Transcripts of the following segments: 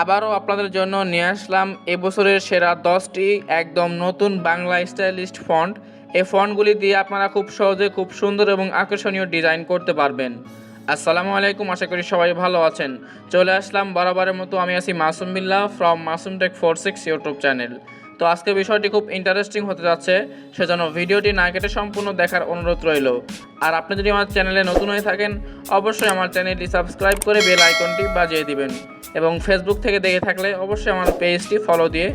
আবারও আপনাদের জন্য নিয়ে আসলাম এবছরের সেরা দশটি একদম নতুন বাংলা স্টাইলিস্ট ফন্ট। এই ফন্টগুলি দিয়ে আপনারা খুব সহজে খুব সুন্দর এবং আকর্ষণীয় ডিজাইন করতে পারবেন। আসসালামু আলাইকুম, আশা করি সবাই ভালো আছেন। চলে আসলাম বরাবরের মতো, আমি আছি Masum Billah from Masum tech four six YouTube channel. তো আজকে বিষয়টি খুব ইন্টারেস্টিং হতে যাচ্ছে, সেজন্য ভিডিওটি না কেটে সম্পূর্ণ দেখার অনুরোধ রইল। আর আপনি যদি আমার চ্যানেলে নতুন হয়ে থাকেন, অবশ্যই আমার চ্যানেলটি সাবস্ক্রাইব করে বেল আইকনটি বাজিয়ে দিবেন। এবং ফেসবুক থেকে দেখে থাকলে অবশ্যই আমার পেজটি ফলো দিয়ে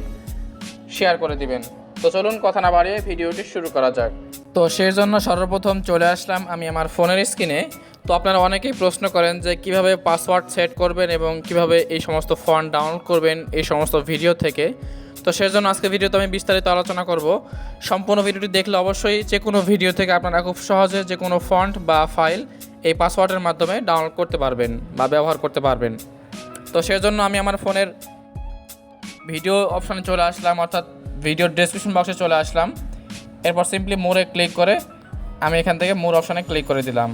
শেয়ার করে দিবেন। তো চলুন কথা না বাড়িয়ে ভিডিওটি শুরু করা যাক। তো সেই জন্য সর্বপ্রথম চলে আসলাম আমি আমার ফোনের স্ক্রিনে তো আপনারা অনেকেই প্রশ্ন করেন যে কীভাবে পাসওয়ার্ড সেট করবেন এবং কীভাবে এই সমস্ত ফন্ট ডাউনলোড করবেন এই সমস্ত ভিডিও থেকে। তো সেই জন্য আজকে ভিডিওতে আমি বিস্তারিত আলোচনা করব। সম্পূর্ণ ভিডিওটি দেখলে অবশ্যই যে কোনো ভিডিও থেকে আপনারা খুব সহজে যে কোনো ফন্ট বা ফাইল এই পাসওয়ার্ডের মাধ্যমে ডাউনলোড করতে পারবেন বা ব্যবহার করতে পারবেন। তো সেই জন্য আমি আমার ফোনের ভিডিও অপশানে চলে আসলাম, অর্থাৎ ভিডিও ডেসক্রিপশন বক্সে চলে আসলাম। এরপর সিম্পলি মোরে ক্লিক করে আমি এখান থেকে মোর অপশানে ক্লিক করে দিলাম।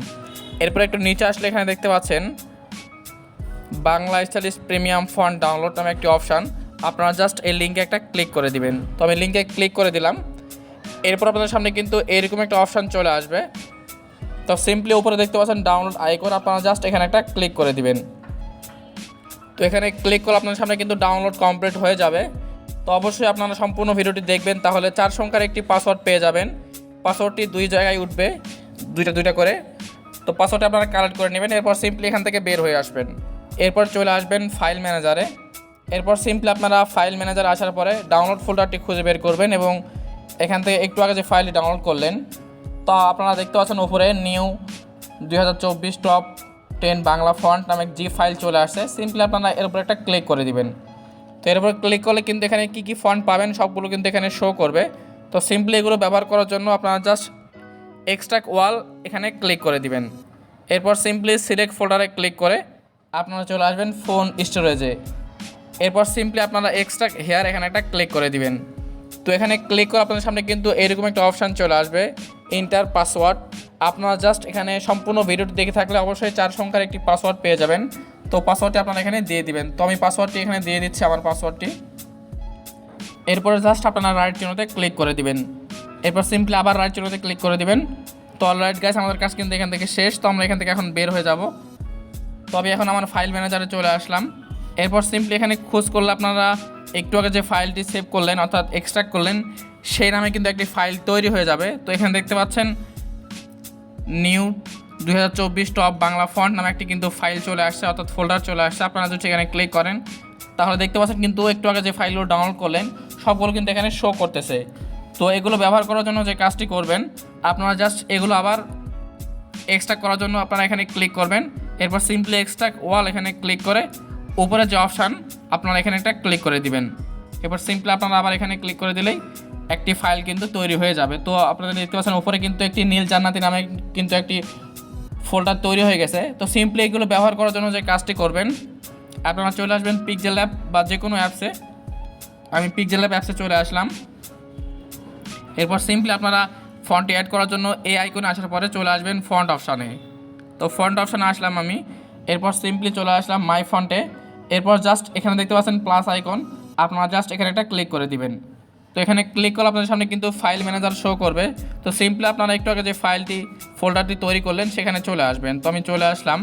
এরপর একটু নিচে আসলে এখানে দেখতে পাচ্ছেন, Bangla stylish premium font download নামে একটি অপশান। আপনারা জাস্ট এই লিঙ্কে একটা ক্লিক করে দিবেন। তো আমি লিঙ্কে ক্লিক করে দিলাম। এরপর আপনাদের সামনে কিন্তু এরকম একটা অপশান চলে আসবে। তো সিম্পলি উপরে দেখতে পাচ্ছেন ডাউনলোড আইকন আপনারা জাস্ট এখানে একটা ক্লিক করে দিবেন। তো এখানে ক্লিক করলে আপনার সামনে কিন্তু ডাউনলোড কমপ্লিট হয়ে যাবে। তো অবশ্যই আপনারা সম্পূর্ণ ভিডিওটি দেখবেন, তাহলে চার সংখ্যার একটি পাসওয়ার্ড পেয়ে যাবেন। পাসওয়ার্ডটি দুই জায়গায় উঠবে, দুইটা দুইটা করে। তো পাসওয়ার্ডটা আপনারা কালেক্ট করে নেবেন, এরপর সিম্পলি এখান থেকে বের হয়ে আসবেন। এরপর চলে আসবেন ফাইল ম্যানেজারে এরপর সিম্পলি আপনারা ফাইল ম্যানেজার আসার পরে ডাউনলোড ফোল্ডারটি খুঁজে বের করবেন এবং এখান থেকে একটু আগে যে ফাইলটি ডাউনলোড করলেন, তা আপনারা দেখতে পাচ্ছেন উপরে নিউ দুই হাজার চব্বিশ টপ টেন বাংলা ফন্ট নামে জি ফাইল চলে আসছে সিম্পলি আপনারা এর উপর একটা ক্লিক করে দিবেন। তো এর উপর ক্লিক করলে কিন্তু এখানে কী কী ফন্ট পাবেন সবগুলো কিন্তু এখানে শো করবে। তো সিম্পলি এগুলো ব্যবহার করার জন্য আপনারা জাস্ট এক্সট্রাক ওয়াল এখানে ক্লিক করে দিবেন। এরপর সিম্পলি সিলেক্ট ফোল্ডারে ক্লিক করে আপনারা চলে আসবেন ফোন স্টোরেজে এরপর সিম্পলি আপনারা এক্সট্রা হেয়ার এখানে একটা ক্লিক করে দিবেন। তো এখানে ক্লিক করে আপনাদের সামনে কিন্তু এরকম একটা অপশান চলে আসবে ইন্টার পাসওয়ার্ড আপনারা জাস্ট এখানে সম্পূর্ণ ভিডিওটি দেখে থাকলে অবশ্যই চার সংখ্যার একটি পাসওয়ার্ড পেয়ে যাবেন। তো পাসওয়ার্ডটি আপনারা এখানে দিয়ে দিবেন। তো আমি পাসওয়ার্ডটি এখানে দিয়ে দিচ্ছি, আমার পাসওয়ার্ডটি এরপরে জাস্ট আপনারা রাইট চিহ্নতে ক্লিক করে দিবেন। এরপর সিম্পলি আবার রাইট চিহ্নতে ক্লিক করে দিবেন। তো অলরাইট গাইস আমাদের কাজ কিন্তু এখান থেকে শেষ। তো আমরা এখান থেকে এখন বের হয়ে যাব। তো আমি এখন আমার ফাইল ম্যানেজারে চলে আসলাম। এরপর সিম্পলি এখানে খোঁজ করলে আপনারা একটু আগে যে ফাইলটি সেভ করলেন, অর্থাৎ এক্সট্রাক্ট করলেন, সেই নামে কিন্তু একটি ফাইল তৈরি হয়ে যাবে। তো এখানে দেখতে পাচ্ছেন নিউ দুই হাজার চব্বিশ টপ বাংলা ফন্ট নামে একটি কিন্তু ফাইল চলে আসছে, অর্থাৎ ফোল্ডার চলে আসছে। আপনারা যদি এখানে ক্লিক করেন। তাহলে দেখতে পাচ্ছেন কিন্তু একটু আগে যে ফাইলগুলো ডাউনলোড করলেন, সবগুলো কিন্তু এখানে শো করতেছে। তো এগুলো ব্যবহার করার জন্য যে কাজটি করবেন, আপনারা জাস্ট এগুলো আবার এক্সট্রা করার জন্য আপনারা এখানে ক্লিক করবেন। এরপর সিম্পলি এক্সট্রা ওয়াল এখানে ক্লিক করে উপরে যে অপশান আপনারা এখানে একটা ক্লিক করে দিবেন। এরপর সিম্পলি আপনারা আবার এখানে ক্লিক করে দিলেই একটি ফাইল কিন্তু তৈরি হয়ে যাবে। তো আপনারা দেখতে পাচ্ছেন, উপরে কিন্তু একটি নীল জান্নাতি নামে কিন্তু একটি ফোল্ডার তৈরি হয়ে গেছে। তো সিম্পলি এগুলো ব্যবহার করার জন্য যে কাজটি করবেন, আপনারা চলে আসবেন পিকজেল অ্যাপ বা যে কোনো অ্যাপসে আমি পিকজেল অ্যাপ অ্যাপসে চলে আসলাম। এরপর সিম্পলি আপনারা ফন্টটি অ্যাড করার জন্য এই আইকনে আসার পরে চলে আসবেন ফন্ট অপশানে তো ফন্ট অপশানে আসলাম আমি। এরপর সিম্পলি চলে আসলাম মাই ফন্টে এরপর জাস্ট এখানে দেখতে পাচ্ছেন প্লাস আইকন আপনারা জাস্ট এখানে একটা ক্লিক করে দিবেন। তো এখানে ক্লিক করলে আপনাদের সামনে কিন্তু ফাইল ম্যানেজার শো করবে। তো সিম্পলি আপনারা একটু আগে যে ফাইলটি ফোল্ডারটি তৈরি করলেন, সেখানে চলে আসবেন। তো আমি চলে আসলাম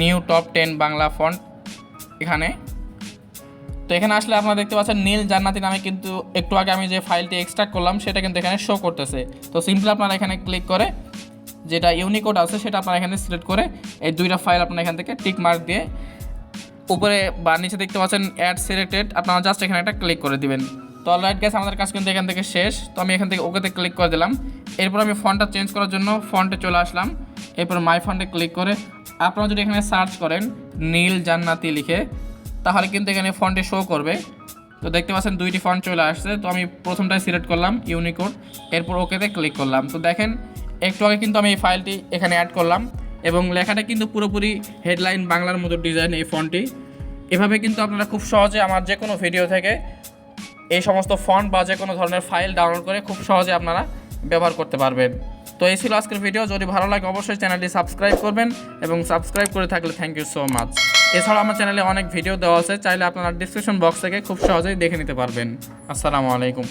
new top ten Bangla font এখানে। তো এখানে আসলে আপনারা দেখতে পাচ্ছেন, নীল জান্নাতি নামে কিন্তু একটু আগে আমি যে ফাইলটি এক্সট্রাক্ট করলাম, সেটা কিন্তু এখানে শো করতেছে। তো সিম্পলি আপনারা এখানে ক্লিক করে, যেটা ইউনিকোড আছে, সেটা আপনারা এখানে সিলেক্ট করে, এই দুইটা ফাইল আপনারা এখান থেকে টিক মার্ক দিয়ে, উপরে বা নিচে দেখতে পাচ্ছেন অ্যাড সিলেক্টেড আপনারা জাস্ট এখানে একটা ক্লিক করে দিবেন। তো অলরাইট গ্যাস আমাদের কাজ কিন্তু এখান থেকে শেষ। তো আমি এখান থেকে ওকেতে ক্লিক করে দিলাম। এরপর আমি ফন্টটা চেঞ্জ করার জন্য ফন্টে চলে আসলাম। এরপর মাই ফন্টে ক্লিক করে আপনারা যদি এখানে সার্চ করেন নীল জান্নাতি লিখে, তাহলে কিন্তু এখানে ফন্টে শো করবে। তো দেখতে পাচ্ছেন দুইটি ফন্ট চলে আসছে। তো আমি প্রথমটাই সিলেক্ট করলাম ইউনিকোড এরপর ওকেতে ক্লিক করলাম। তো দেখেন, একটু আগে কিন্তু আমি এই ফাইলটি এখানে অ্যাড করলাম এবং লেখাটা কিন্তু পুরোপুরি হেডলাইন বাংলার মতো ডিজাইন এই ফন্টটি এভাবে কিন্তু আপনারা খুব সহজে আমার যে কোনো ভিডিও থেকে এই সমস্ত ফন্ট বা যে কোনো ধরনের ফাইল ডাউনলোড করে খুব সহজে আপনারা ব্যবহার করতে পারবেন। তো এই ছিল আজকের ভিডিও যদি ভালো লাগে, অবশ্যই চ্যানেলটি সাবস্ক্রাইব করবেন এবং সাবস্ক্রাইব করে থাকলে থ্যাংক ইউ সো মাচ এছাড়া আমার চ্যানেলে অনেক ভিডিও দেওয়া আছে, চাইলে আপনারা ডিসক্রিপশন বক্স থেকে খুব সহজেই দেখে নিতে পারবেন। আসসালামু আলাইকুম।